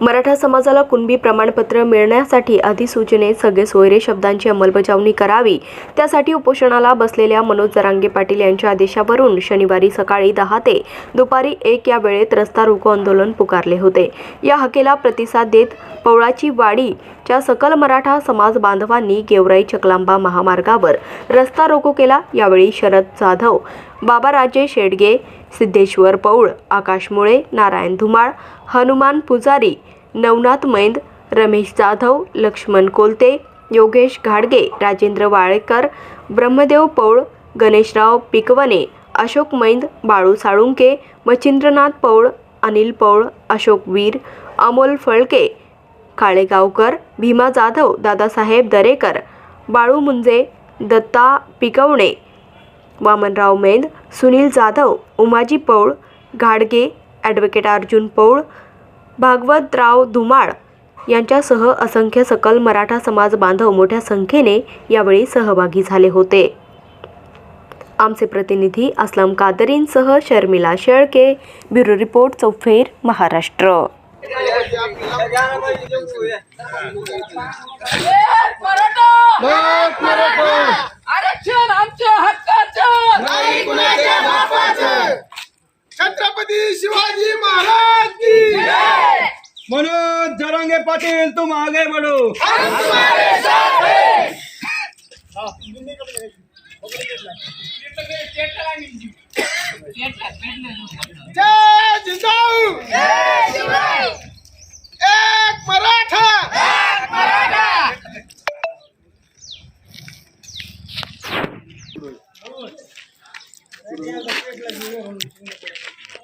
मराठा समाजाला कुणबी प्रमाणपत्र मिळण्यासाठी अधिसूचनेत सगळे सोयरे शब्दांची अंमलबजावणी करावी. त्यासाठी उपोषणाला बसलेल्या मनोज जरांगे पाटील यांच्या आदेशावरून शनिवारी सकाळी दहा ते दुपारी एक या वेळेत रस्ता रोको आंदोलन पुकारले होते. या हकेला प्रतिसाद देत पवळाची वाडीच्या सकल मराठा समाज बांधवांनी गेवराई चकलांबा महामार्गावर रस्ता रोको केला. यावेळी शरद जाधव बाबा राजे शेडगे सिद्धेश्वर पौळ आकाश मुळे नारायण धुमाळ हनुमान पुजारी नवनाथ मैंद रमेश जाधव लक्ष्मण कोलते योगेश घाडगे राजेंद्र वाळेकर ब्रह्मदेव पौळ गणेशराव पिकवणे अशोक मैंद बाळू साळुंके मच्छिंद्रनाथ पौळ अनिल पौळ अशोक वीर अमोल फळके काळेगावकर भीमा जाधव दादासाहेब दरेकर बाळू मुंजे दत्ता पिकवणे वामनराव मेंद सुनील जाधव उमाजी पौळ घाडगे ॲडव्होकेट अर्जुन पौळ भागवतराव धुमाळ यांच्यासह असंख्य सकल मराठा समाज बांधव मोठ्या संख्येने यावेळी सहभागी झाले होते. आमचे प्रतिनिधी असलम कादरींसह शर्मिला शेळके ब्युरो रिपोर्ट चौफेर महाराष्ट्र. मराठा शिवाजी महाराज की मनोज जरांगे पाटील तुम आगे बढ़ो। हम तुम्हारे साथ हैं। जय जिजाऊ एक मराठा। एक